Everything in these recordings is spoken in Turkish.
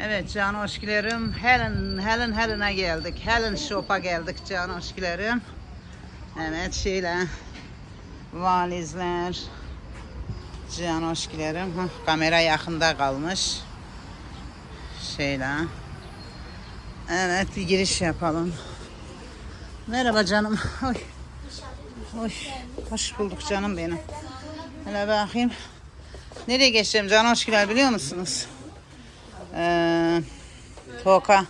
Evet can hoşgilerim. Helen, Helen, Helen'a geldik. Helen Shop'a geldik can hoşgilerim. Evet şeyle valizler. Can hoşgilerim. Kamera yakında kalmış. Şeyle. Evet bir giriş yapalım. Merhaba canım. Oy. Oy. Hoş bulduk canım benim. Hele bakayım. Nereye geçeceğim can hoşgiler biliyor musunuz? Ee, Toka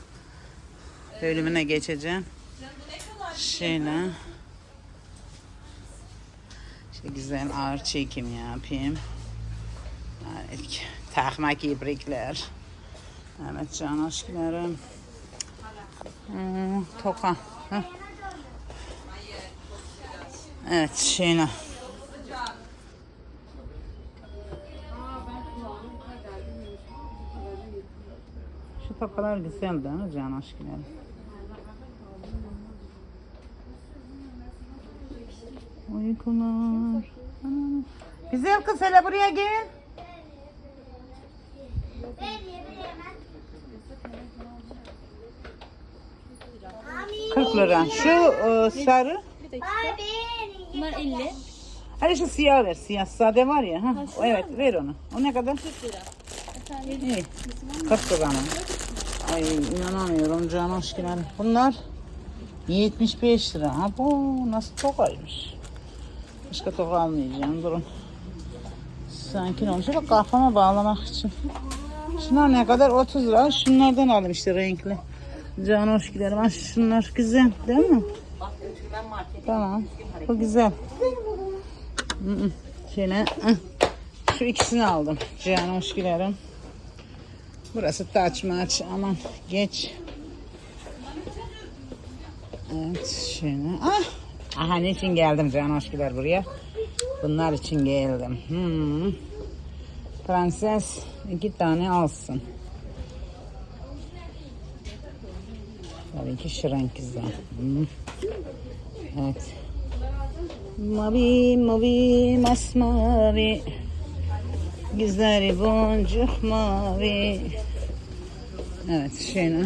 bölümüne geçeceğim. Şöyle. İşte güzel ağır çekim yapayım. Evet, takmak ibrikler. Evet can aşklarım. Hmm, toka. Heh. Evet şöyle. Tokalar güzel değil mi can aşklarım? Uykular. Güzel kız hele buraya gel. Kırk lira. Şu e, sarı. Bunlar 50. Hadi şu siyah ver. Siyah sade var ya. Ha. Evet ver onu. O ne kadar? 40 lira. İyi. 40 lira? Ay inanamıyorum can aşkına. Bunlar 75 lira. Ha bu nasıl tokaymış. Başka toka almayacağım. Durun. Sanki olmuş. Bak kafama bağlamak için. Şunlar ne kadar? 30 lira. Şunlardan aldım işte renkli. Can hoş giderim. Ha, şunlar güzel değil mi? Tamam. Bu güzel. Şöyle. Şu ikisini aldım. Cihan hoş giderim. Burası taç maç. Aman geç. Evet şöyle. Ah. Aha ne için geldim Cihan hoş gider buraya. Bunlar için geldim. Hmm. Prenses iki tane alsın. Tabii ki şirin güzel. Hmm. Evet. Mavi mavi masmavi Güzel boncuk mavi. Evet şöyle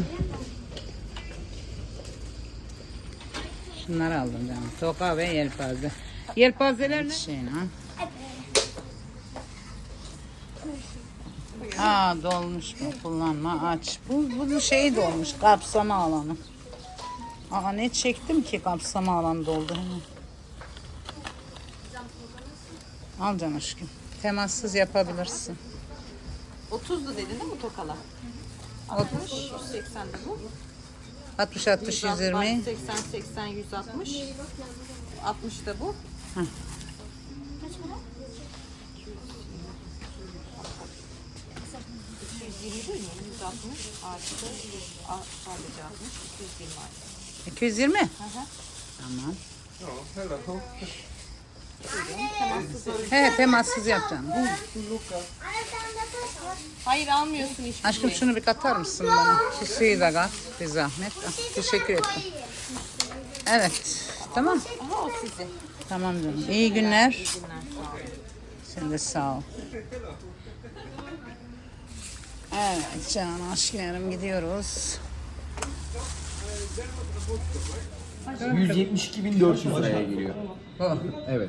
Şunları aldım canım Toka ve yelpaze. Yelpazeler ne? Şöyle Aa dolmuş bu kullanma aç. Bu, bu şey dolmuş kapsama alanı. Aa ne çektim ki kapsama alanı doldu hemen. Al can aşkım. Temassız yapabilirsin. 30'du dedin değil mi tokalar? 60, 180 de bu. 60 60 120. 80, 80, 160. 60 da bu. Hı. değil mi? 160 artı a- sadece 60, 220 artı. 220. Hı hı. Tamam. Temassız öyle. He temassız yapacağım. Hayır almıyorsun hiçbir Aşkım şey. şunu bir katar mısın bana? Şişeyi de kat. Bir zahmet. Ah, Teşekkür ettim. Evet. Tamam. Aha o sizin. Tamam canım. İyi günler. Sen de sağ ol. Evet can aşklarım gidiyoruz. 172.400 liraya geliyor. Evet.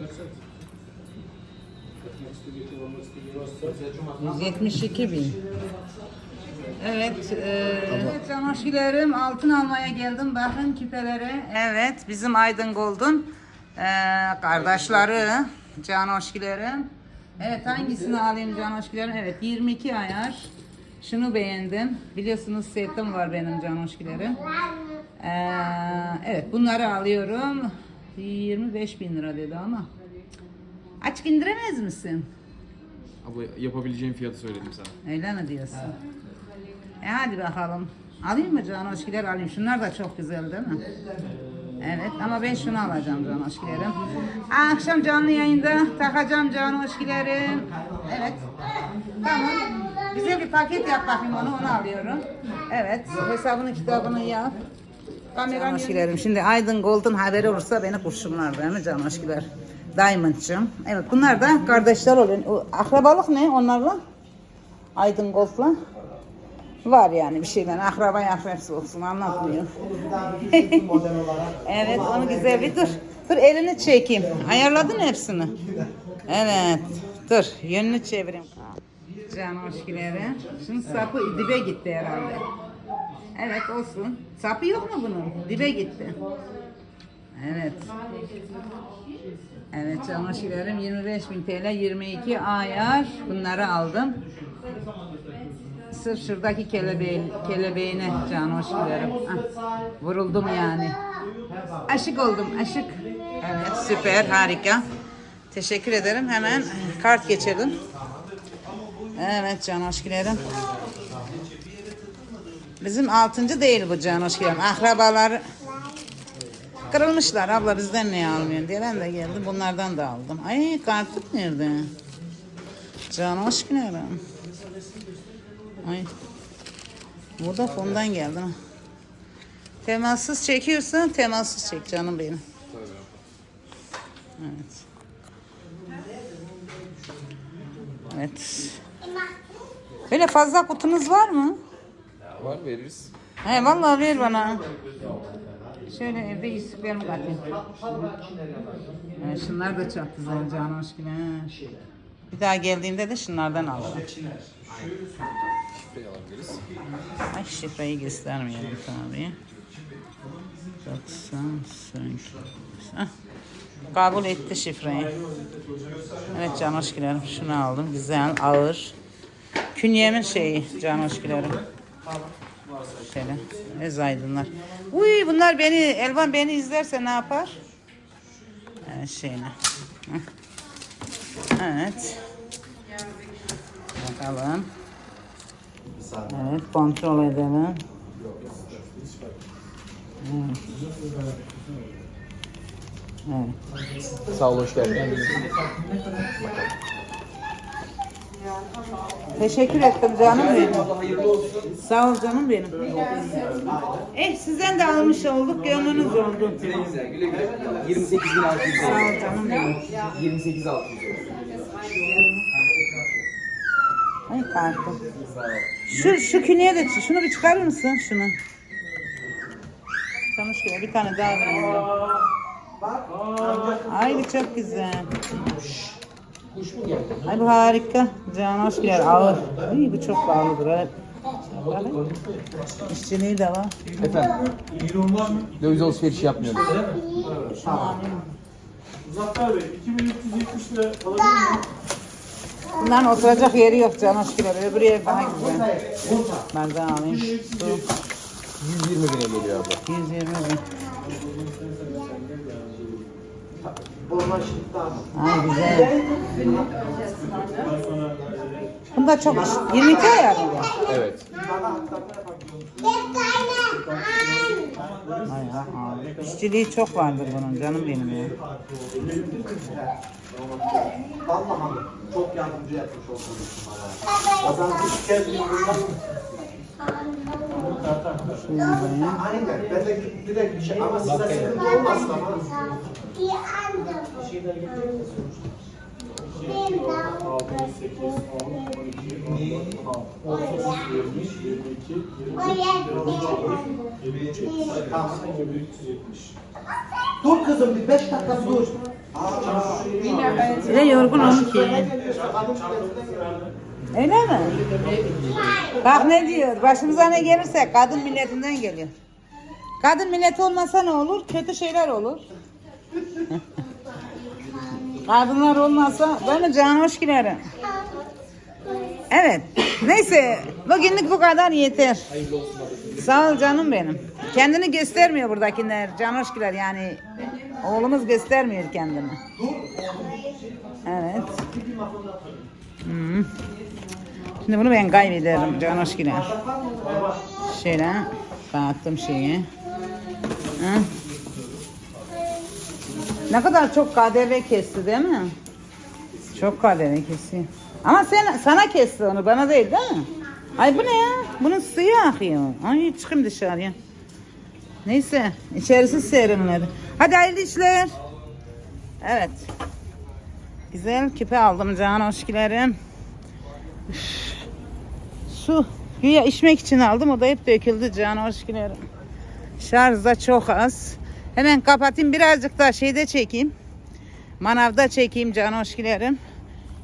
172 bin. Evet, e, çamaşırlarım altın almaya geldim. Bakın küpeleri. Evet, bizim Aydın Gold'un e, kardeşleri, can hoşgilerim. Evet, hangisini alayım can hoşgilerim? Evet, 22 ayar. Şunu beğendim. Biliyorsunuz setim var benim can hoşgilerim. E, evet, bunları alıyorum. 25 bin lira dedi ama. Açık indiremez misin? Abla yapabileceğim fiyatı söyledim sana. Öyle mi diyorsun? E hadi bakalım. Alayım mı can hoşgiler alayım. Şunlar da çok güzel değil mi? Evet ama ben şunu alacağım can hoşgilerim. Akşam canlı yayında takacağım can hoşgilerim. Evet. Tamam. Güzel bir paket yap bakayım onu onu alıyorum. Evet. Hesabını kitabını yap. Can hoşgilerim. Şimdi Aydın Gold'un haberi olursa beni kurşunlar değil mi can hoşgiler? Diamond'cığım. Evet bunlar da kardeşler oluyor. O, akrabalık ne onlarla? Aydın Gold'la. Var yani bir şeyler. Akraba akrabası olsun anlatmıyor. evet onu güzel bir dur. Dur elini çekeyim. Ayarladın hepsini. Evet. Dur yönünü çevireyim. Can hoşgileri. Şunun sapı dibe gitti herhalde. Evet olsun. Sapı yok mu bunun? Dibe gitti. Evet. Evet can hoşgilerim 25.000 TL 22 ayar. Bunları aldım. Sırf şuradaki kelebeğin, kelebeğine can hoş giderim. Ah, vuruldum yani. Aşık oldum, aşık. Evet, süper, harika. Teşekkür ederim. Hemen kart geçelim. Evet can hoş giderim. Bizim altıncı değil bu can hoş giderim. Akrabalar kırılmışlar. Abla bizden niye almıyorsun diye ben de geldim. Bunlardan da aldım. Ay kartlık nerede? Can hoş giderim. Ay. Burada fondan geldi. ha. Temassız çekiyorsan temassız çek canım benim. Evet. Evet. Böyle fazla kutunuz var mı? Var veririz. He vallahi ver bana. Şöyle evde istiklerimi katayım. Evet, şunlar da çok güzel canım aşkına. he. Bir daha geldiğimde de şunlardan alırım. Şifreyi alabiliriz. Ay şifreyi göstermeyelim tabii. 98. Hah, Kabul etti şifreyi. Evet can hoşgilerim. Şunu aldım. Güzel, ağır. Künyemin şeyi can hoşgilerim. Şöyle. Ez aydınlar. Uy bunlar beni, Elvan beni izlerse ne yapar? Evet şeyine. Evet. Bakalım. Evet kontrol edelim. Evet. Evet. Sağ ol hoş geldin. Teşekkür ettim canım benim. Sağ ol canım benim. Eh sizden de almış olduk, gönlünüz oldu. 28 bin 600 Sağ ol canım benim. 28 600 Ay kartım. Şu, şu künye de şunu bir çıkarır mısın şunu? Sana şöyle bir tane daha vereyim. Ay bu çok güzel. Ay bu harika. Can hoş geldin. Ağır. Ay bu çok pahalıdır. Evet. İşçiliği de var. Efendim? Döviz alışverişi yapmıyoruz. Muzaffer Bey 2370 lira alabilir miyim? Bunların oturacak yeri yok can hoş geldin. Öbür yer daha güzel. Ben de alayım. Şu 120 bine geliyor abla. 120 bin. Ay güzel. Bunda çok iş. 22 ayar mı? Evet. Ay ya, abi. İşçiliği çok vardır bunun canım benim ya. Vallahi çok yardımcı yapmış oldunuz bana. Adam üç kez bundan Aynen. Ben de direkt bir şey ama size sıkıntı olmasın ama. Dur kızım bir beş dakika dur. Bir de yorgun onun ki. Öyle mi? Bak ne diyor. Başımıza ne gelirse kadın milletinden geliyor. Kadın milleti olmasa ne olur? Kötü şeyler olur. Kadınlar olmasa de can hoş girerim. Evet. Neyse. Bugünlük bu kadar yeter. Sağ ol canım benim. Kendini göstermiyor buradakiler. Can hoş girer yani. Oğlumuz göstermiyor kendini. Evet. Hmm. Şimdi bunu ben kaybederim. Can hoş girer. Şöyle dağıttım şeyi. Hı. Ne kadar çok KDV kesti değil mi? Çok KDV kesiyor. Ama sen sana kesti onu bana değil değil mi? Ay bu ne ya? Bunun suyu akıyor. Ay çıkayım dışarıya. Neyse içerisi serinledi. Hadi hayırlı işler. Evet. Güzel küpe aldım can hoşgilerim. Üf. Su. Güya içmek için aldım. O da hep döküldü can hoş giderim. Şarj da çok az. Hemen kapatayım birazcık da şeyde çekeyim. Manavda çekeyim can hoş giderim.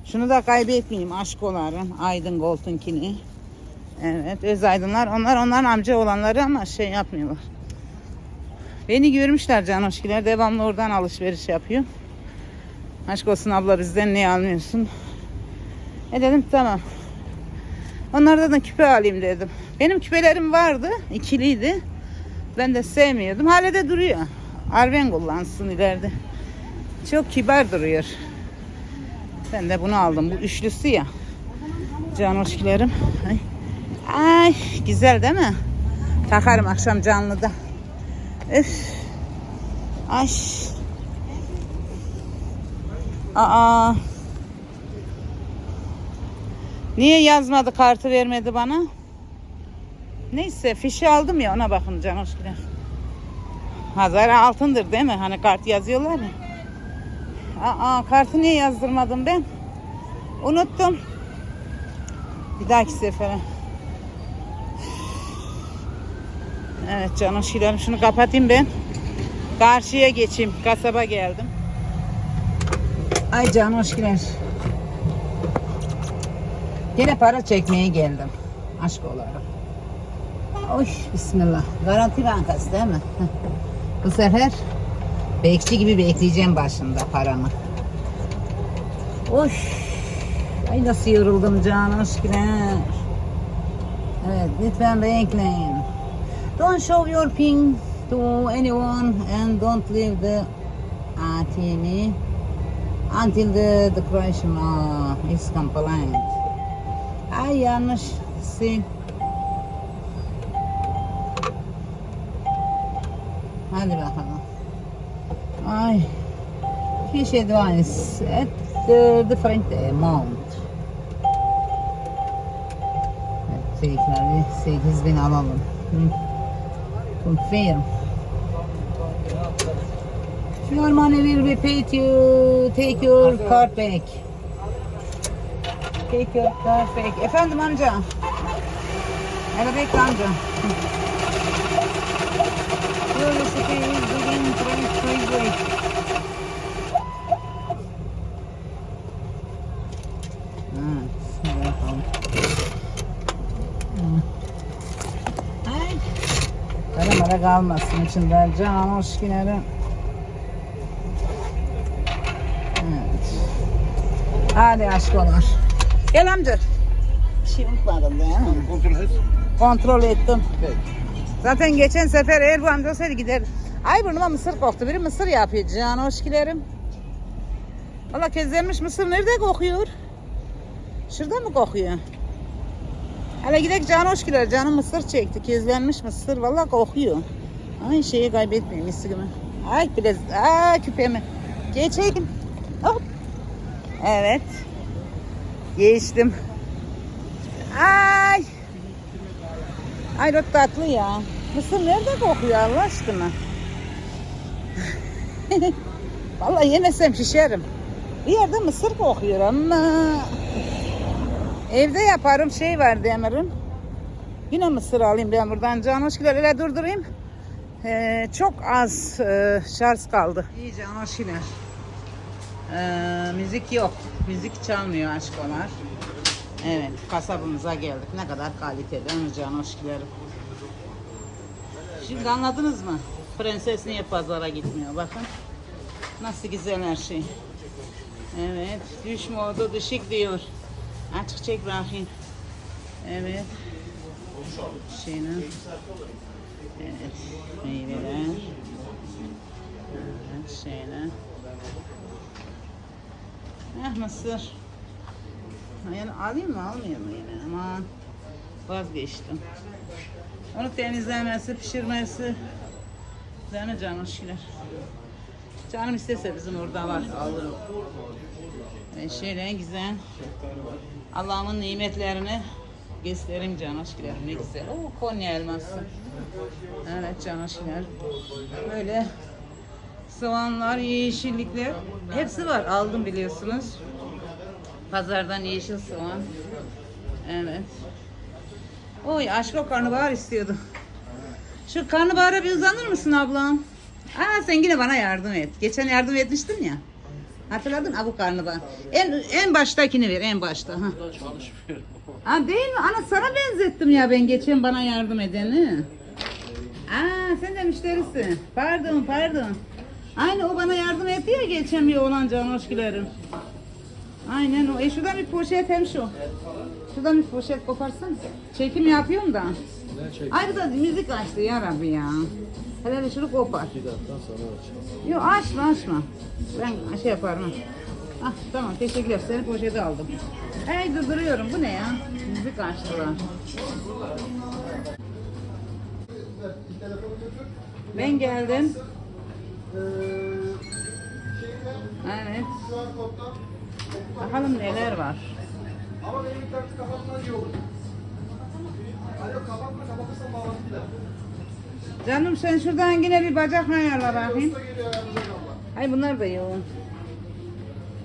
Şunu da kaybetmeyeyim aşkolarım. Aydın Golt'unkini. Evet öz aydınlar. Onlar onların amca olanları ama şey yapmıyorlar. Beni görmüşler can hoşgiler. Devamlı oradan alışveriş yapıyor. Aşk olsun abla bizden ne almıyorsun? E dedim tamam. Onlardan da küpe alayım dedim. Benim küpelerim vardı. ikiliydi. Ben de sevmiyordum. Hala de duruyor. Arven kullansın ileride. Çok kibar duruyor. Ben de bunu aldım. Bu üçlüsü ya. Can hoşgilerim. Ay. Ay güzel değil mi? Takarım akşam canlıda. Üf. Ay. Aa. Niye yazmadı kartı vermedi bana? Neyse fişi aldım ya ona bakın can hoş geldin. Hazar altındır değil mi? Hani kart yazıyorlar ya. Aa kartı niye yazdırmadım ben? Unuttum. Bir dahaki sefere. Evet canım şilerim şunu kapatayım ben. Karşıya geçeyim. Kasaba geldim. Ay can hoş geldin. Yine para çekmeye geldim. Aşk olarak. Oy bismillah. Garanti bankası değil mi? Bu sefer bekçi gibi bekleyeceğim başında paramı. Oy. Ay nasıl yoruldum can hoş geldin. Evet lütfen bekleyin. Don't show your pin to anyone and don't leave the ATM until the declaration is compliant. Ay yanlış sil. Hadi bakalım. Ay. Fish advice at the different amount. Evet, Tekrar 8000 alalım. Hı. Confirm. Your money will be paid you. Take your card back. Card back. Efendim amca. Hele bekle amca. Recipe is begin trade freeway. Kara mara kalmasın içinde. Can hoş giderim. Evet. Hadi aşkolar. Gel amca. Bir şey unutmadım değil mi? Kontrol et. Kontrol ettim. Zaten geçen sefer eğer bu amca olsaydı gider. Ay burnuma mısır koktu. Biri mısır yapıyor. Can hoş giderim. Valla közlenmiş mısır nerede kokuyor? Şurada mı kokuyor? Hele gidelim can hoş gider. Canım mısır çekti. Közlenmiş mısır. Valla kokuyor. Ay şeyi kaybetmeyeyim misigimi. Ay biraz. Aa küpemi. Geçeyim. Hop. Evet. Geçtim. Ay. Ay çok tatlı ya. Mısır nerede kokuyor Allah aşkına? Vallahi yemesem şişerim. Bir yerde mısır kokuyor ama evde yaparım şey var demirim. Yine mısır alayım ben buradan can hoş geldin. Öyle durdurayım. Ee, çok az e, şarj kaldı. İyi can hoş geldin. Ee, müzik yok. Müzik çalmıyor aşkolar. Evet, kasabımıza geldik. Ne kadar kaliteli. Onu can hoş geldin. Şimdi anladınız mı? Prenses niye pazara gitmiyor? Bakın. Nasıl güzel her şey. Evet. Düş modu düşük diyor. Açık çek bakayım. Evet. Şeyine. Evet. Meyveler. Evet. Şeyine. Eh mısır. Yani alayım mı almayayım mı yine ama vazgeçtim. Onu temizlemesi, pişirmesi. Değil mi canım şiler? Canım istese bizim orada var. Alırım. Ve şöyle güzel. Allah'ımın nimetlerini göstereyim can aşklarım ne güzel. Oo Konya elması. Evet can aşklar. Böyle soğanlar, yeşillikler hepsi var. Aldım biliyorsunuz. Pazardan yeşil soğan. Evet. Oy aşk o karnabahar istiyordu. Şu karnabahara bir uzanır mısın ablam? Aa sen yine bana yardım et. Geçen yardım etmiştin ya. Hatırladın mı? Bu karnabahar. En, en baştakini ver en başta. Ha. Aa, değil mi? Ana sana benzettim ya ben geçen bana yardım edeni. Aa sen de müşterisin. Pardon pardon. Aynı o bana yardım etti ya geçen bir olan can hoşgülerim. Aynen o. E şuradan bir poşet hem şu. Şuradan bir poşet koparsan. Çekim yapıyorum da. Ay bu da müzik açtı ya Rabbi ya. Hele hele şunu kopar. Yok açma açma. Ben şey yaparım. Ah tamam teşekkürler. Senin poşeti aldım. Hey durduruyorum. Bu ne ya? Müzik açtılar. Ben geldim. Evet. Bakalım neler var. Ama benim olur. Alo kapatma. Canım sen şuradan yine bir bacak ayarla bakayım. Ay bunlar da yoğun.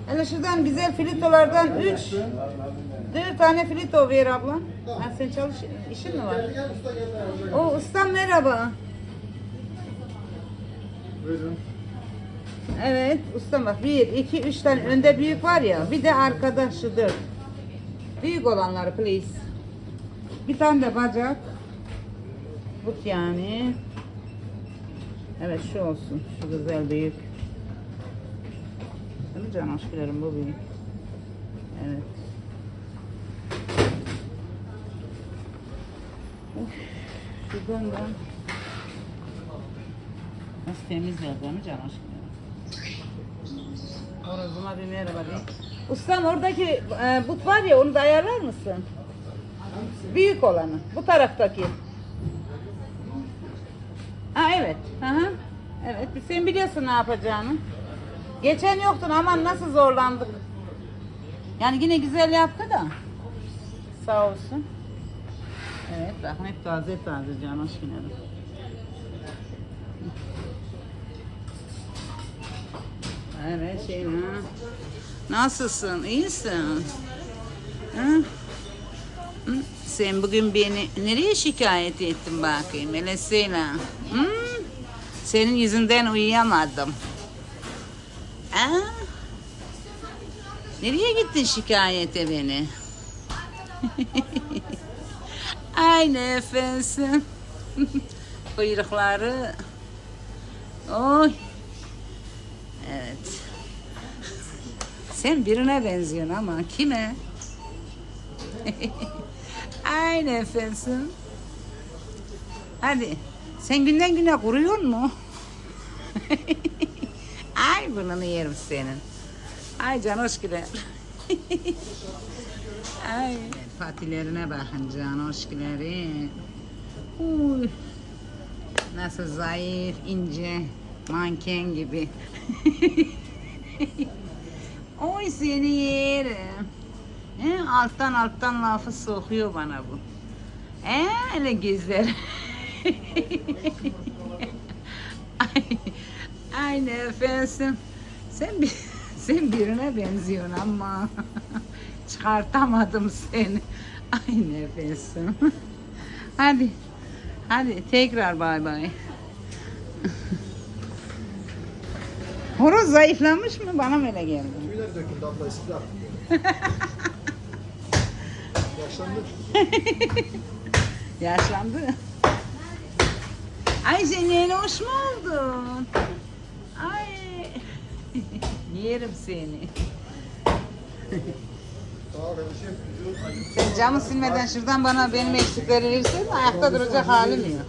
Hele şuradan güzel filitolardan 3 4 tane filito ver abla. Ha, sen çalış işin mi var? O ustam merhaba. Evet ustam bak 1 2 3 tane önde büyük var ya bir de arkada şu 4. Büyük olanları please. Bir tane de bacak. But yani. Evet şu olsun. Şu güzel büyük. Değil mi can aşklarım bu büyük. Evet. Şuradan da nasıl temizler değil mi can aşklarım? Horozuma bir merhaba diyeyim. Ustam oradaki e, but var ya onu da ayarlar mısın? Büyük olanı. Bu taraftaki. Ha evet. Hı hı. Evet. Sen biliyorsun ne yapacağını. Geçen yoktun aman nasıl zorlandık. Yani yine güzel yaptı da. Sağ olsun. Evet bakın hep taze taze can hoş Evet şey ha. Nasılsın? İyisin? Hı? Sen bugün beni nereye şikayet ettin bakayım Eleseyla? Hı? Senin yüzünden uyuyamadım. Ha? Nereye gittin şikayete beni? Ay nefesim. Kuyrukları. Oy. Evet. Sen birine benziyorsun ama kime? Ay nefesim. Hadi. Sen günden güne kuruyor mu? Ay burnunu yerim senin. Ay can hoş güler. Ay patilerine bakın can hoş güleri. Uy. Nasıl zayıf, ince, manken gibi. Oy seni yerim. He, alttan alttan lafı sokuyor bana bu. He, öyle gözler. ay, ay nefesim. Sen bir, sen birine benziyorsun ama çıkartamadım seni. Ay nefesim. Hadi. Hadi tekrar bay bay. Horoz zayıflamış mı? Bana mı öyle geldi? Tüyler döküldü abla istikrar. Yaşlandı. Yaşlandı. Ay yeni hoş mu oldun? Ay. Yerim seni. Sen camı silmeden şuradan bana benim eksikleri versen ayakta duracak halim yok.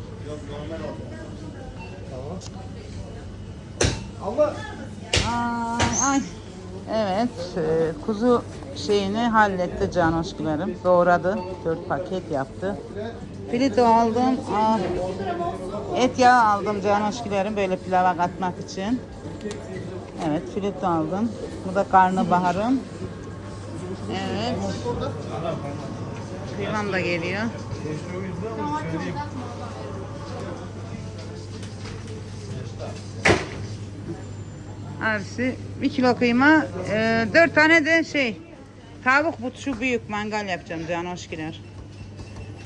Abla Ay, ay. Evet, e, kuzu şeyini halletti can hoşgülerim. Doğradı, dört paket yaptı. Filito aldım, aa, et yağı aldım can hoşgülerim böyle pilava katmak için. Evet, filito aldım. Bu da karnabaharım. Evet. Kıymam da geliyor. Abisi bir kilo kıyma, e, dört tane de şey tavuk but şu büyük mangal yapacağım can hoş.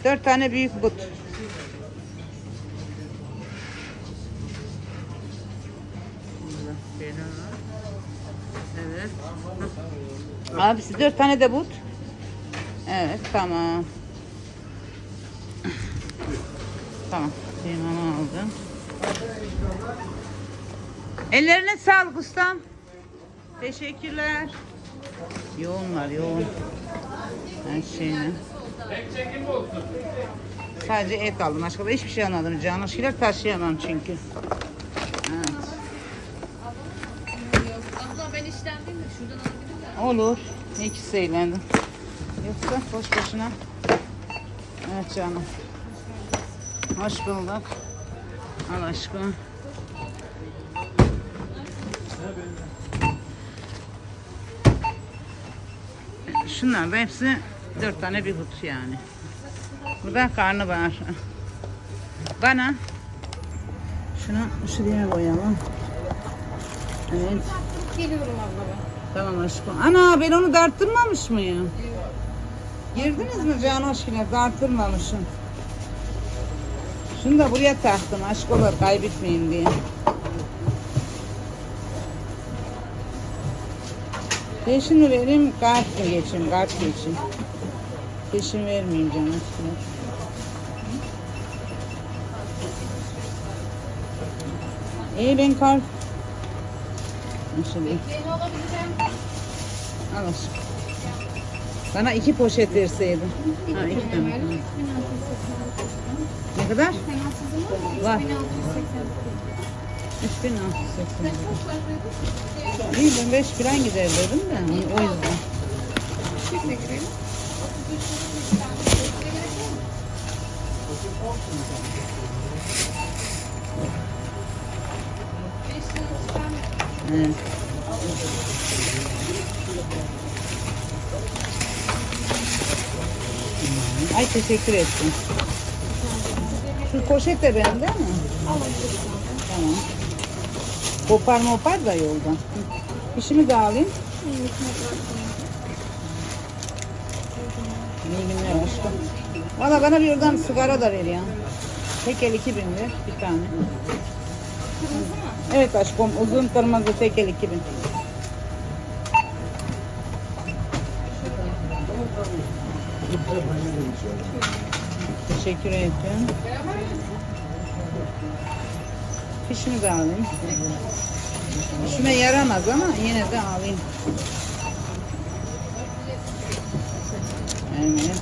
Dört tane büyük but. Evet. Abisi dört tane de but. Evet tamam. Tamam. Limonu aldım. Ellerine sağlık ustam. Teşekkürler. Yoğunlar yoğun. Her şeyine. Sadece et aldım. Başka da hiçbir şey almadım. Canlı şeyler taşıyamam çünkü. Evet. Abla ben işlemdeyim de şuradan alabilir miyim? Olur. İkisi eğlendim. Yoksa boş boşuna. Evet canım. Hoş bulduk. Al aşkım. Şunlar da hepsi dört tane bir hut yani. Burada karnı var. Bana şunu şuraya koyalım. Evet. Geliyorum abla ben. Tamam aşkım. Ana ben onu darttırmamış mıyım? Girdiniz mi Can aşkına? Darttırmamışım. Şunu da buraya taktım aşk olur kaybetmeyin diye. Peşin mi vereyim, kart mı geçeyim, kart geçeyim. Peşin vermeyeyim Can aşkına. İyi ben. Şimdi Beni alabileceğim. Al aşkım. Bana iki poşet verseydin. Ha, iki tane. Böyle Hı. 3680. Ne kadar? Var. Var. 3680. 3680. İyi ben 5 falan gider dedim de o yüzden. Çiftle girelim. Evet. Ay teşekkür ettim. Şu poşet de bende mi? Tamam. Kopar mopar da yolda. Hı. İşimi de alayım. İyi günler aşkım. Valla bana bir oradan sigara da ver ya. Tekel 2000 ver bir tane. Evet aşkım uzun kırmızı tekel 2000. Teşekkür ederim. Fişimi de alayım. İşime yaramaz ama yine de alayım. Evet.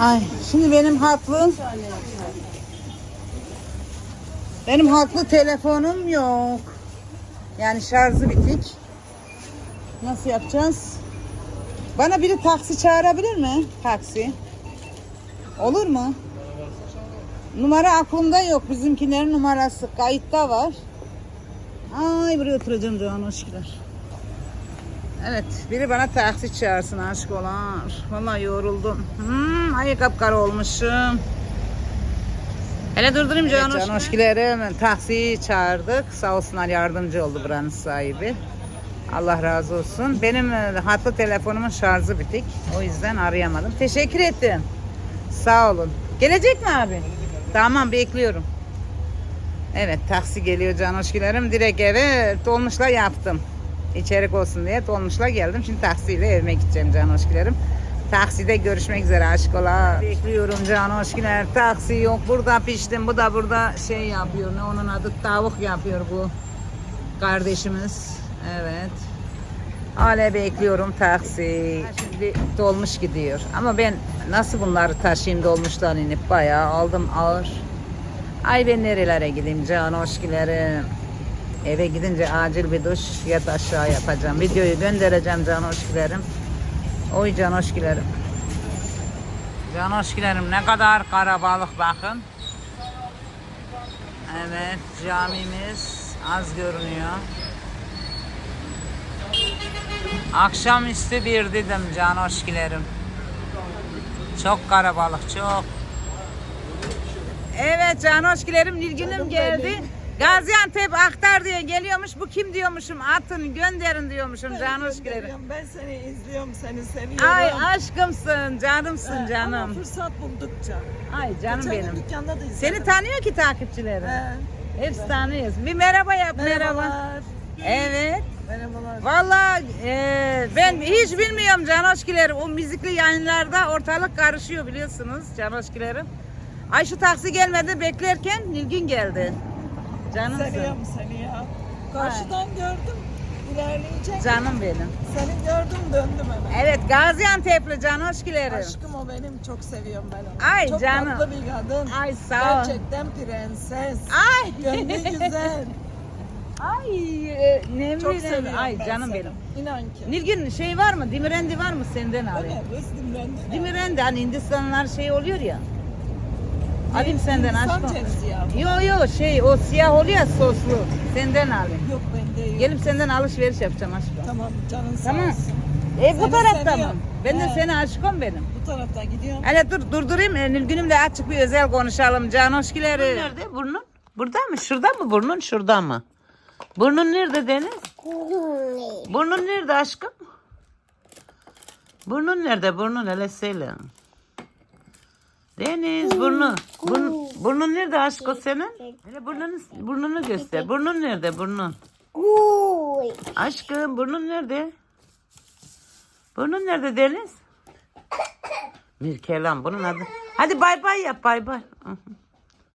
Ay şimdi benim haklı benim haklı telefonum yok. Yani şarjı bitik. Nasıl yapacağız? Bana biri taksi çağırabilir mi? Taksi. Olur mu? Numara aklımda yok. Bizimkilerin numarası kayıtta var. Ay buraya oturacağım Doğan aşklar. Evet, biri bana taksi çağırsın aşkolar. Vallahi yoruldum. Hmm, ay kapkara olmuşum. Hele durdurayım Can evet, Hoşgilerim. Taksiyi çağırdık. Sağ olsunlar yardımcı oldu buranın sahibi. Allah razı olsun. Benim e, hatlı telefonumun şarjı bitik. O yüzden arayamadım. Teşekkür ettim. Sağ olun. Gelecek mi abi? Tamam bekliyorum. Evet taksi geliyor Can Hoşgilerim. Direkt eve dolmuşla yaptım. İçerik olsun diye dolmuşla geldim. Şimdi taksiyle evime gideceğim Can Hoşgilerim. Takside görüşmek üzere aşkolar. Bekliyorum Can Hoşgiler. Taksi yok. Burada piştim. Bu da burada şey yapıyor. Ne onun adı? Tavuk yapıyor bu kardeşimiz. Evet. Hala bekliyorum taksi. Şimdi dolmuş gidiyor. Ama ben nasıl bunları taşıyayım dolmuştan inip bayağı aldım ağır. Ay ben nerelere gideyim can hoşgilerim. Eve gidince acil bir duş yat aşağı yapacağım. Videoyu göndereceğim can hoşgilerim. Oy can hoşgilerim. Can hoşgilerim ne kadar karabalık bakın. Evet camimiz az görünüyor. Akşamüstü bir dedim can hoşgilerim. Çok karabalık çok. Evet Canoşkilerim Nilgün'üm geldi. Gaziantep aktar diye geliyormuş. Bu kim diyormuşum atın gönderin diyormuşum Canoşkilerim. Ben seni izliyorum, seni seviyorum. Ay aşkımsın canımsın Ama canım. fırsat buldukça. Ay canım Geçen benim. dükkanda da izledim. Seni tanıyor ki takipçilerim. He, Hepsi tanıyoruz. Bir merhaba yap merhaba. Merhabalar. Evet. Merhabalar. Vallahi e, ben hiç bilmiyorum Canoşkilerim. O müzikli yayınlarda ortalık karışıyor biliyorsunuz Canoşkilerim. Ay şu taksi gelmedi beklerken Nilgün geldi. Canımsın. Seviyorum seni ya. Karşıdan gördüm. İlerleyecek. Canım benim. Seni gördüm döndüm hemen. Evet Gaziantep'li Canoşkilerim. Aşkım o benim çok seviyorum ben onu. Ay çok canım. tatlı bir kadın. Ay sağ ol. Gerçekten prenses. Ay. Gönlü güzel. Ay e, ne çok bileyim. seviyorum Ay ben canım seni. benim. İnan ki. Nilgün şey var mı? Dimirendi var mı senden alayım? Evet, Rızdım Dimirendi hani Hindistanlılar şey oluyor ya. Alayım senden aşkım. cevizi ya. Yo yo şey o siyah oluyor ya soslu. Senden alayım. Yok bende yok. Gelip senden alışveriş yapacağım aşkım. Tamam canın sağ Tamam. olsun. E bu Seni tarafta mı? seviyorum. Ben de He. seni aşkım benim. Bu taraftan gidiyorum. Hele dur durdurayım. E, Nilgün'ümle açık bir özel konuşalım. Canoşkileri. Nerede burnun? Burada mı? Şurada mı burnun? Şurada mı? Burnun nerede Deniz? Burnun nerede aşkım? Burnun nerede? Burnun hele söyle. Deniz burnun. Burnun, burnun nerede aşk o senin? Hele burnunu, burnunu göster. Burnun nerede burnun? Aşkım burnun nerede? Burnun nerede Deniz? Mirkelam bunun adı. Hadi bay bay yap bay bay.